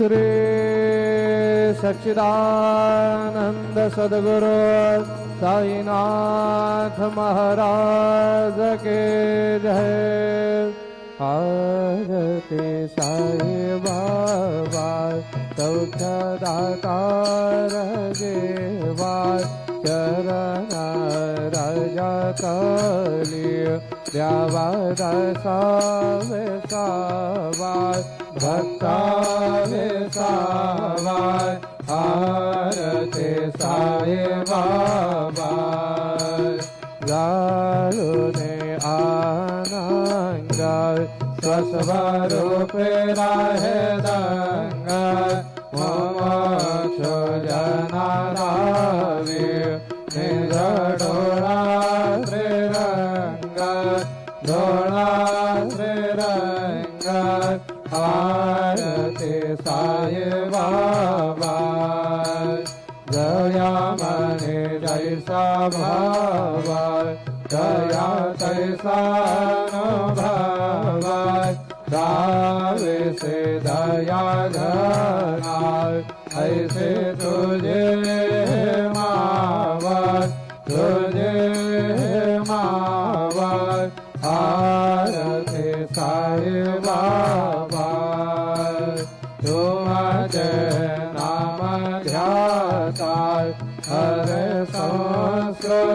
श्री सच्चिदानंद सदगुरु साईनाथ महाराज के जय। आरती सौख्यदातार देवा चरण राजा द्यावादसावे सावाय भक्तावे वासा भारे बाबा गारुरे आङ्गा ससवा हे दङ्गाय ভাব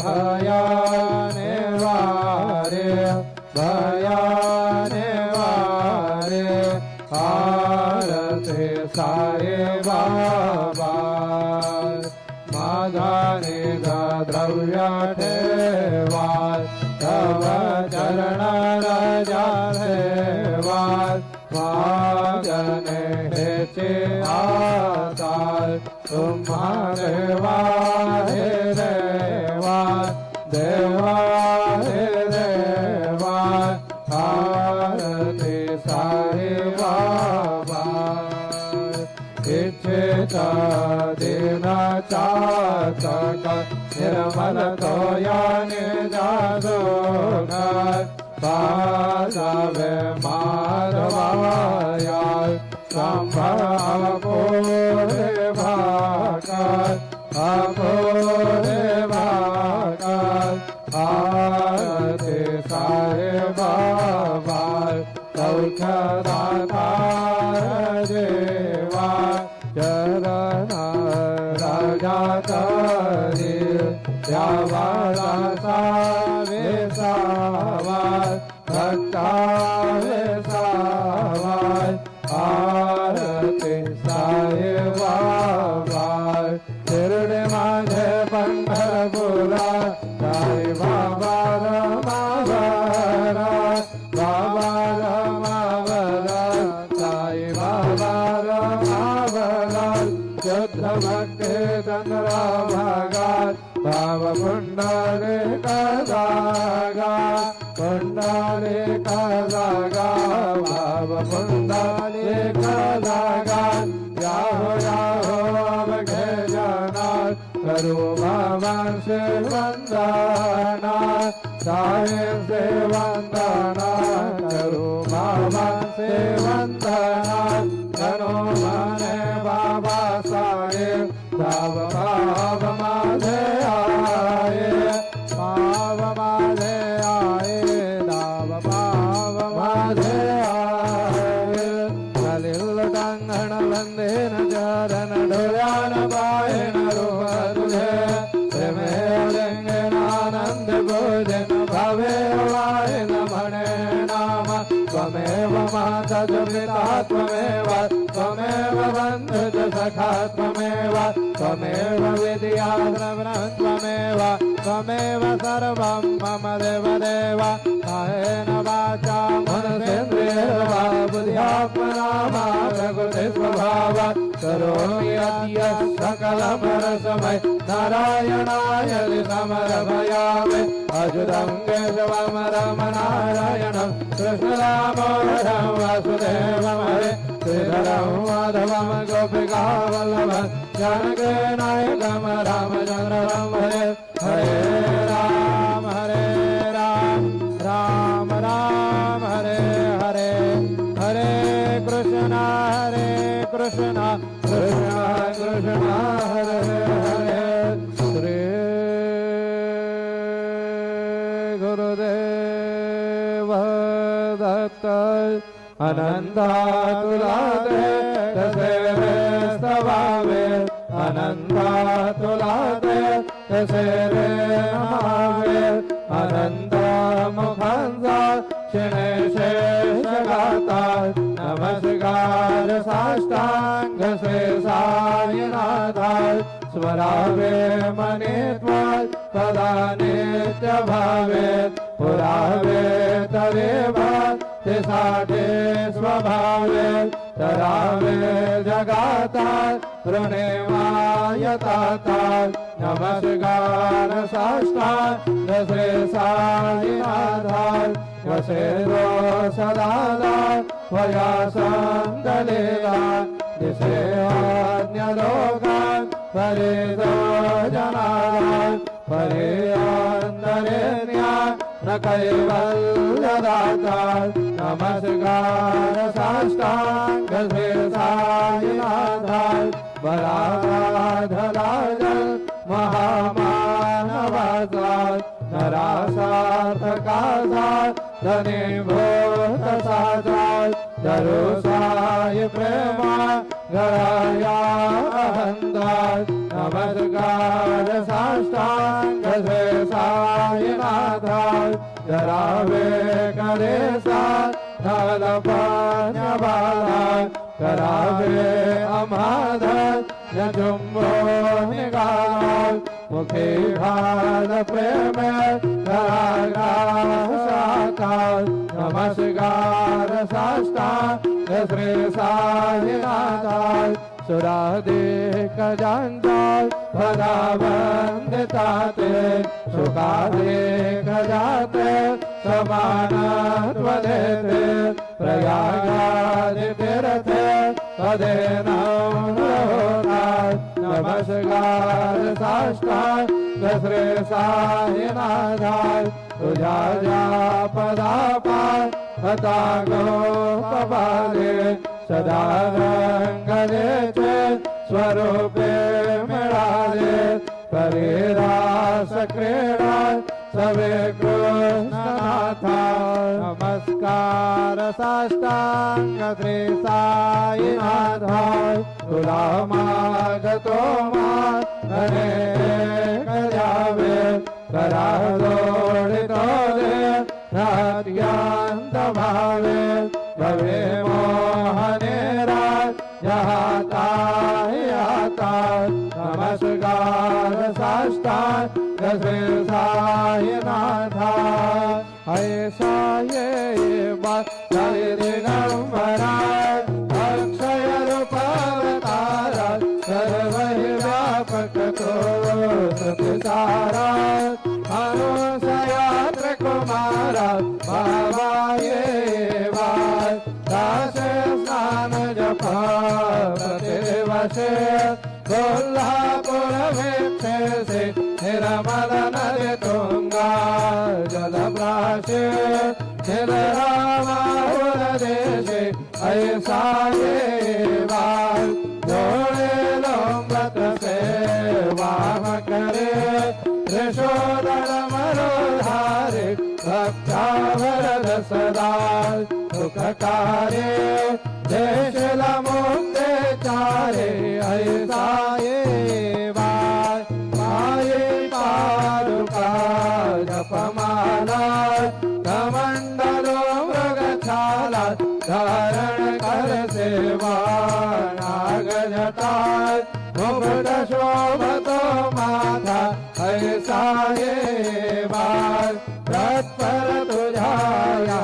भयाने वारे भयाने वारे आरते सारे बाबा. माझा निधा द्रव्या ठेवा तव चरणा राजा ठेवा. वाजने हेचे आताल तुम्हा देवा ને જાદો સાધવે મારવાયા સંભાવો રે ભાકાર આપો રે ભાકાર. આરતે સારે બાબા સૌખ્યદાતા દેવા. ચરણ રાજા કરે सावे सावाय भक्ता करो मम मि वन्दना मनम त्वमेव विद्या द्रवणं त्वमेव त्वमेव सर्वं मम देवदेव कायेन वाचा मनसेन्द्रियर्वा बुद्ध्यात्मना मा प्रकृति स्वभाव करोमि अद्य सकलपरसमय नारायणाय समर्पयामि अच्युतं केशवं रमनारायणं कृष्णरामोहरं वासुदेवं हरे श्रीधरं माधवं गोपिकावल्लभं जानकीनायकं राम हरे हरे राम हरे राम राम राम हरे हरे हरे कृष्ण हरे कृष्ण कृष्ण कृष्ण हरे हरे श्री गुरुदेव दत्त अनन्ता तुला दे अनन्ता तुला दे तसे रे नमावे अनंत मुखांचा शिणे नमस्कार साष्टांग से साईनाथा। स्वरावे मने सदा नित्य भावे। पुरावे तवे भात साठे स्वभावे। तरावे जगाता ऋणे मायताता नमस्कार साष्टा दसे साईनाथा वसे रो सदाला वया संदलेला दिसे अन्यलोकान् परिदो जनानान् परे अन्तरेण्या न कैवल्यदाता नमस्कार साष्टाङ्ग साईनाथा बलाधराजन् महामानवाचा नरासार्थकाचा धने भूत साचा दरो साय प्रेमा गराया अहंदा नमस्कार साष्टांग से साईनाथा जरावे करे सा नल बाला करावे अमाधर जुम्बो निगाल, मुखे भाल प्रेम साता नमस्कार साष्टा श्री साईनाथा सुरादे कजांजाल भला वंदताते सुखादे कजाते समानत्व देते। प्रयागादि तीर्थे पदे नमस्कार। साष्टा श्री साईनाथा तुझा जा पदापा हता गोपबाले सदा रंगलेचे स्वरूपे मिळाले परिरास क्रीडा सवे कृष्णनाथा नमस्कार साष्टांग श्री साईनाथा तुला मागतो मा अनेक द्यावे करा जोडितो दे नाट्यांत भावे भवे मोहने याता नमस्कार साष्टा गसे साईनाथा ऐसा ये बात दिगंबरा अक्षय रूपावतारा सर्व व्यापक तो सतिसारा अनुसयात्र कुमारा बाबा ये बात दास स्नान जपा प्रतिवशे कोल्हापुर वेक्षे నిరమదనది తుంగా జలభ్రాశే నిరరామాదేశే ఐసాయేవా లోంగత సేవామకరే ऋषोदरमरोधारे भक्तावरद सदा सुखकारे देशलमुक्ते चारे ऐसा कमंडलो जपमाला कमण्डलो मृगशाला धारण कर सेवा नागजटा मुकुट शोभतो माथा ऐसा ये बाल तत्पर तुझाया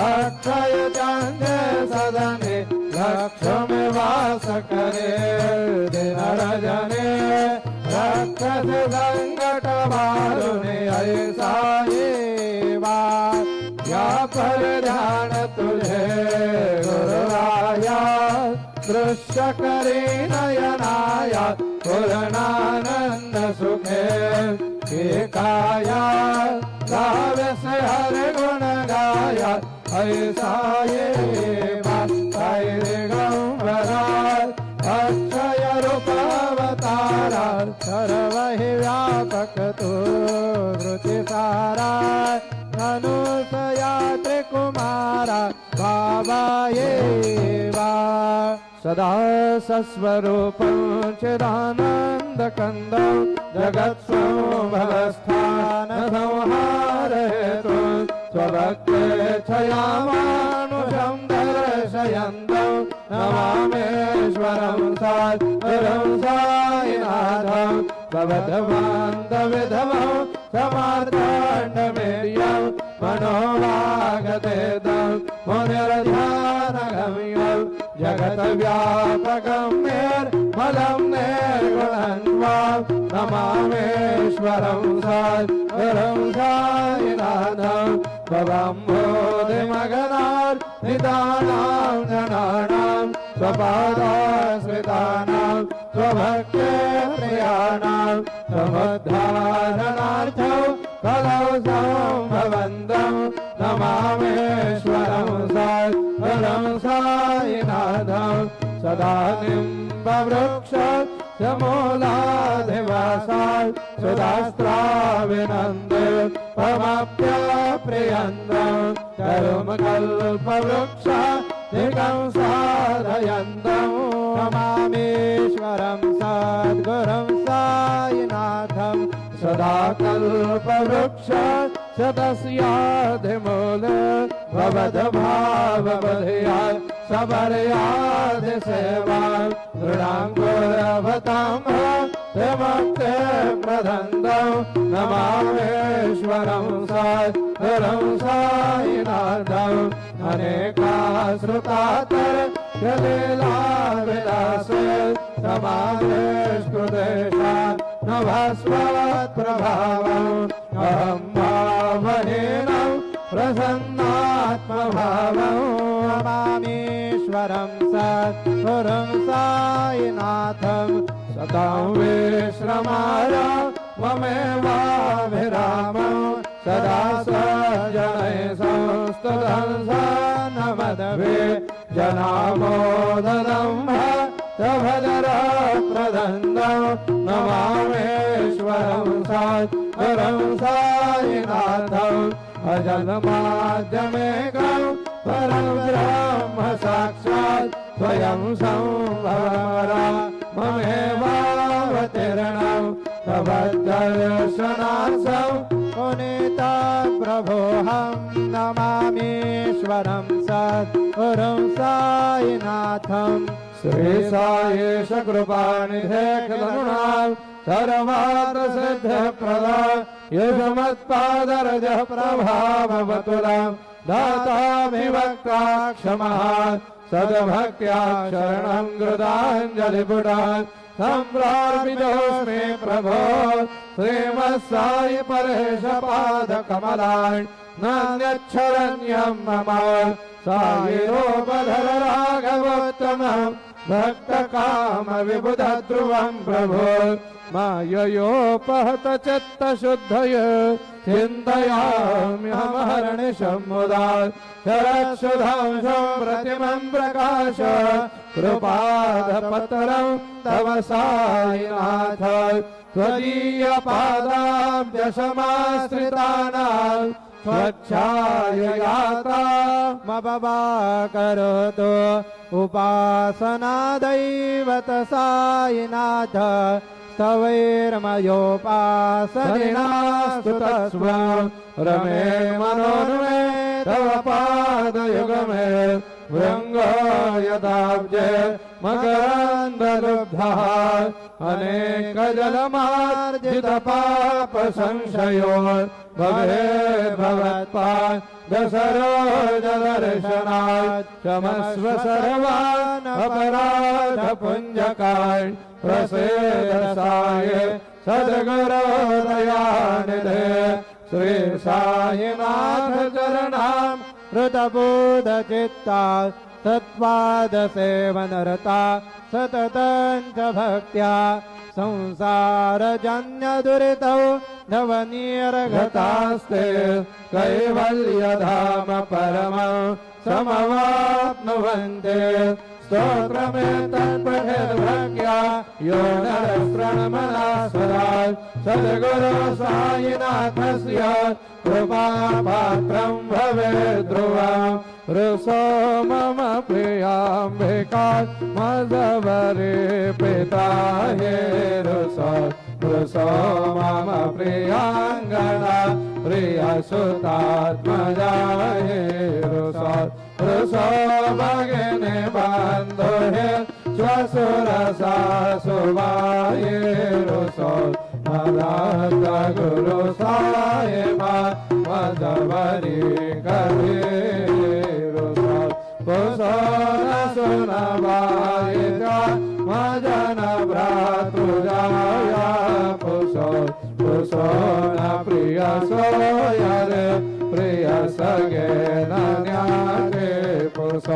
अक्षय चंद सदने, लक्ष्य में वास करे। संकट मारुने ऐसा येवा या पर ध्यान तुझे गुरुराया। दृश्य करे नयनाया पूर्णानंद सुखे एकाया गावे से हर गुण गाया ऐसा ये माताय दिगंबरा अक्षय रूपावतारा सर्व वृत्ति सारा धनुषया त्रिकुमारा बाबा ये वा सदा सस्वरूपं चिदानन्दकन्दं जगत्संभवस्थानसंहारयतु स्वभक्तेच्छया मानुषं दर्शयन्तं, नमामेश्वरं साधुरं सायिनाथं भवद्वान्तविधवं नमामेश्वरं साधुरं सायिनाथं भवम्बोधिमगनात् निदानां जनानां, स्वपादाश्रितानां स्वभक्ते प्रियाणां समुद्धारणार्थौ कलौ सम्भवन्तं नमामेश्वरं साधुरं सायिनाथं सदा निम्बवृक्ष समूलाधिवासात् सुधास्त्राविनन्दे पमाप्यप्रियन्दं करुमकल्पवृक्ष दिगं साधयन्तं। नमामीश्वरं सद्गुरं सायिनाथं सदा कल्पवृक्ष सदस्याधिमूल भवद्भावबधिया सबर्याधि सेवा त्रिमक्ते प्रदन्दं नमामेश्वरं साधुरं सायिनाथम् अनेकाश्रुतातर गलीलाविलासे समादेष्कृदेशात् नभस्वत्प्रभावम् अहं भावहीनं प्रसन्नात्मभावम् नमामीश्वरं सद्गुरुं सायिनाथं सतां विश्रमाय ममेवाभिरामं सदा सजनैः संस्तुतं नमदवे जनामोदनं भजरप्रदन्दं नमामेश्वरं साधुरं सायिनाथम् अजन्माद्यमेकं परं ब्रह्म साक्षात्, स्वयं संभवरा ममेवावतीर्णं तवद्दर्शनार्थं पुनीता प्रभोऽहं नमामीश्वरं सद्गुरुं सायिनाथम् श्री सायेश कृपानिधे करुणाम् सर्वार्थसिद्धप्रदा प्रभाववतुलाम् दाताभिवक्ता क्षमः सद्भक्त्या शरणं कृताञ्जलिपुटान् सम्प्रार्पितोऽस्मि प्रभो श्रीमत्सायि परेश पादकमलान् नान्यच्छरण्यं मम सायिरोपधर राघवोत्तमम् भक्तकाम प्रभो माययोपहत चित्तशुद्धय चिन्तयाम्यहमहर्निशं मुदा शरत्सुधांशं प्रतिमं प्रकाश। कृपादपत्रं तव सायिनाथ त्वदीयपादाब्जसमाश्रितानां स्वच्छाययाता मबा करोतु उपासना दैवत सायिनाथ स्तवैर्मयोपासनिनास्तु तस्म रमे मनोन्मे तव पादयुगमे भृङ्ग यदाब्जे मकरन्दलुब्धः अनेकजलमार्जितपापसंशयो भवेत् भवत्पान् दशरोजदर्शनात् क्षमस्व सर्वान् अपराधपुञ्जकान् प्रसेदसाय सद्गुरोदयानिधे श्रेशायिनाम् कृतबोधचित्ता तत्पादसेवनरता सततञ्च भक्त्या संसारजन्यदुरितौ नवनीयरघतास्ते कैवल्यधाम परमौ समवाप्नुवन्ते। स्तोत्रमेतत्पठेद्भक्त्या यो नरप्रणमना सदा। सद्गुरो सायिनाथस्य कृपापात्रं भवेत् ध्रुवम् ऋषो मम प्रियाम्बिका, मदवरे पिता हे ऋषो। ऋषो मम प्रियाङ्गना, प्रियसुतात्मजा हे ऋषो भगिनी बन्धु हे श्वशुरसा सुवाये ऋषो मदत गुरु साहेब मदवरी करे कुशल सुनवायिता मजन भ्रातृजाया कुशो कुशोन प्रिय सोयरे प्रिय सगे नन्याके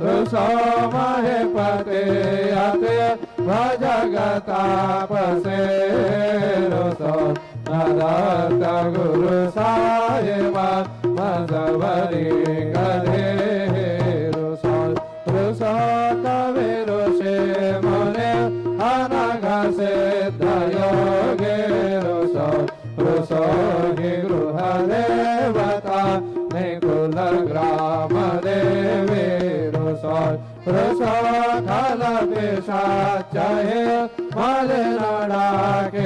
रसो महे पते यते भजगतापसे रसो। नदत्त गुरु साहेब मजवरी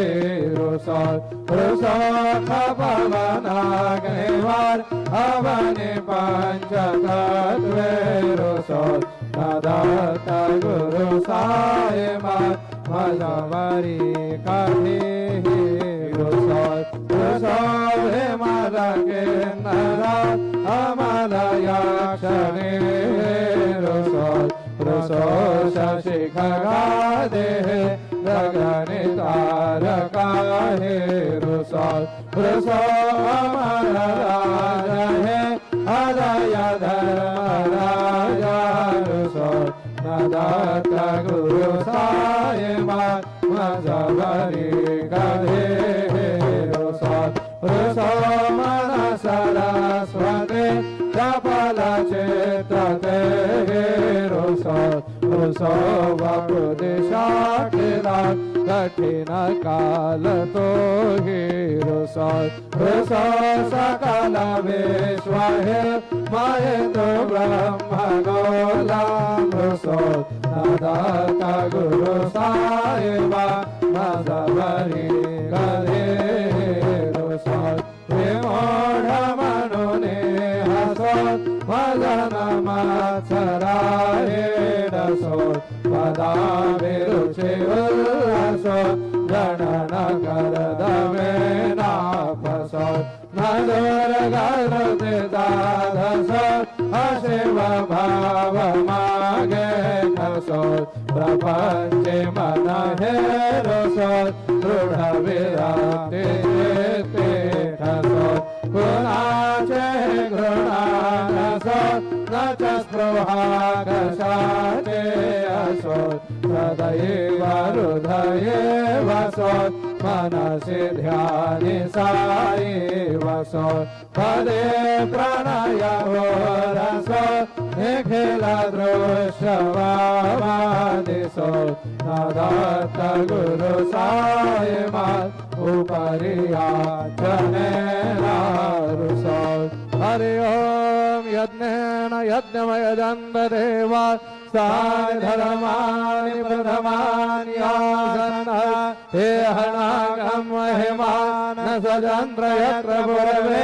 आपगाभि ऋषो ऋषो खपवनाग्निवार अवनि पञ्चतत्वे ऋषो नदत्त गुरु साय मलवरी कहे ऋषभे मदके नर अमलयाक्षणे ऋषो ऋषो शशि खगादेः गगनि तारका हे ऋषो ऋषो अमर राज हे अदय धर्मराजा ऋषो नदत्त गुरु साय मजवरी कठिन काल तो हि सकल विश्व हे महेन्द्र ब्रह्म गोला ऋषो दाता गुरु साहेबा माझा बरी गले रुसोत विमोढ म्हणून हसोत मदन मात्सराये डसोत पदा विरुचे उल्हासोत गणन कर दमे नाफसोत मधुर गरते दाधसोत अशिव भाव मागे खसोत प्रपंचे मन रसोत दृढ विराते ठसोत कुणाचे घृणानसोत न च स्पृहा कशाचे असोत सदैव हृदये वसोत मनसि ध्यानि साई वसोत पदे प्रणय रसो निखिल दृश्यवादिसो नदत्त गुरु साई मात उपरिया जने रुसो हरि ओम यज्ञेन यज्ञमयदन्तदेवा साय धर्माणि प्रथमानि आसन्न हे हणागं महिमान सजन्त्र यत्र पूर्वे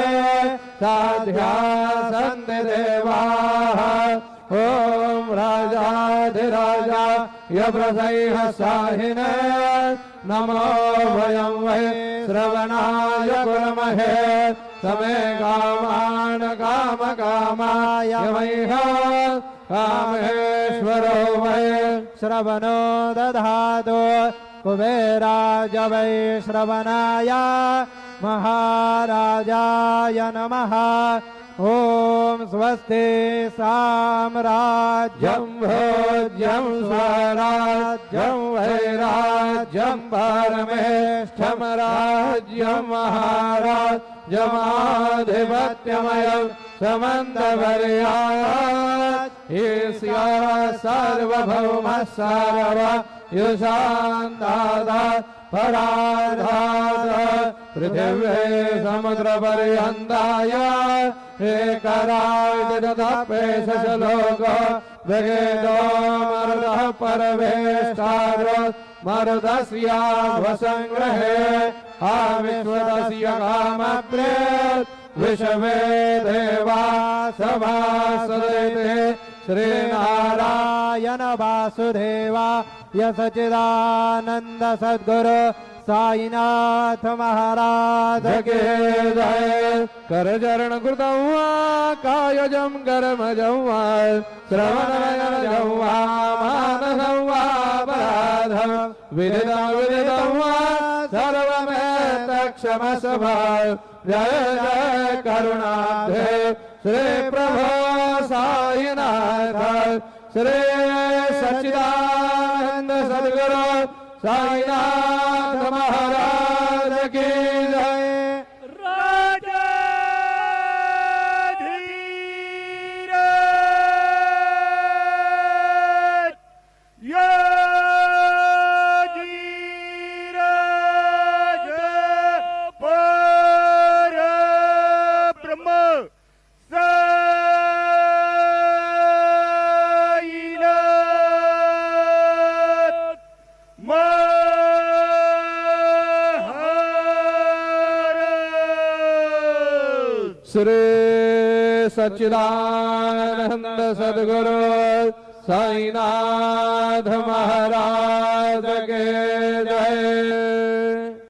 साध्या सन्ति देवाः। ॐ राजाधिराजा यप्रसैः साहिने। नमो वयं वै श्रवणाय कुर्महे। समे कामान् कामकामाय वैः कामेश्वरो वै श्रवणो दधातु। कुबेराज वै श्रवणाय। महाराजाय नमः। ॐ स्वस्ति साम्राज्यं भोज्यं स्वराज्यं वैराज्यं परमेष्ठं राज्यं महाराजमाधिपत्यमयं समन्तवर्यात् ईश्या सार्वभौमः सर्व युषान्तादात् पराधात्। पृथिव्ये समुद्रपर्यन्ताय एकराय ददपेशलोक वेदो मरुदः परवेष्टारो मरुदस्याभसङ्ग्रहे आविश्वतस्य कामप्रेत् विश्वे देवा सभासदेते श्रीनारायण नारायण वासुदेवा यसचिदानन्द सद्गुरु साईनाथ महाराज जगे जय। करचरण कृतं वा कायजं कर्मजं वा श्रवणजं वा मानसं वा पराधं विदितं विदितं वा स्वभाव जय जय करुणाधे। श्री प्रभो साईनाथ श्री सचिद सदगुरु साई साईनाथ सच्चिदानंद सदगुरु साईनाथ महाराज के जय।